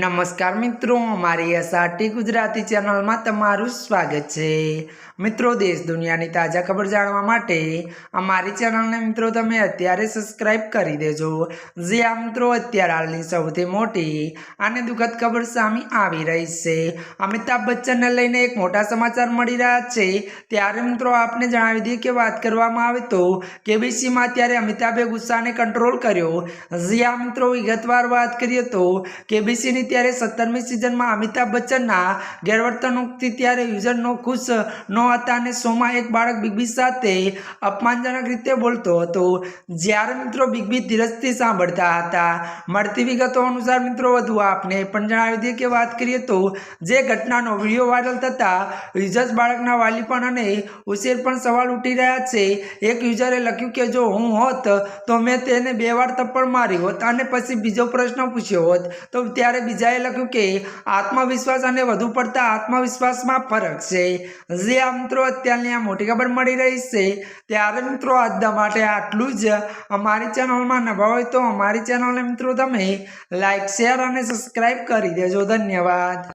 નમસ્કાર મિત્રો, અમારી એસઆરટી ગુજરાતી ચેનલમાં તમારું સ્વાગત છે. મિત્રો, દેશ દુનિયાની તાજા ખબર જાણવા માટે અમારી ચેનલને મિત્રો તમે અત્યારે સબસ્ક્રાઇબ કરી દેજો. જે આ મિત્રો, અત્યારે હાલની સૌથી મોટી અને દુઃખદ ખબર સામે આવી રહી છે. અમિતાભ બચ્ચનને લઈને એક મોટા સમાચાર મળી રહ્યા છે. ત્યારે મિત્રો, આપને જણાવી દઈએ કે વાત કરવામાં આવે તો કેબીસીમાં અત્યારે અમિતાભે ગુસ્સાને કંટ્રોલ કર્યો. જે આ મિત્રો, વિગતવાર વાત કરીએ તો કેબીસીની ત્યારે સત્તરમી સિઝનમાં અમિતાભ બચ્ચનના ગેરવર્તણૂકથી ત્યારે યુઝરનો ખુશ ન હતા અને શોમાં એક બાળક બિગ બી સાથે અપમાનજનક રીતે બોલતો હતો. જ્યારે મિત્રો બિગ બી ધીરજથી સાંભળતા હતા. મળતી વિગતો અનુસાર મિત્રો વધુ આપને પણ જણાવી દઈએ કે વાત કરીએ તો જે ઘટનાનો વીડિયો વાયરલ થતા યુઝર્સ બાળકના વાલી પણ અને ઉશેર પણ સવાલ ઉઠી રહ્યા છે. એક યુઝરે લખ્યું કે જો હું હોત તો મેં તેને બે વાર થપ્પડ મારી હોત અને પછી બીજો પ્રશ્ન પૂછ્યો હોત. તો ત્યારે બીજાએ લખ્યું કે આત્મવિશ્વાસ અને વધુ પડતા આત્મવિશ્વાસમાં ફરક છે. જે આ મિત્રો, અત્યારની આ મોટી ખબર મળી રહી છે. ત્યારે મિત્રો, આજના માટે આટલું જ. અમારી ચેનલમાં નવા હોય તો અમારી ચેનલને મિત્રો તમે લાઈક, શેર અને સબસ્ક્રાઈબ કરી દેજો. ધન્યવાદ.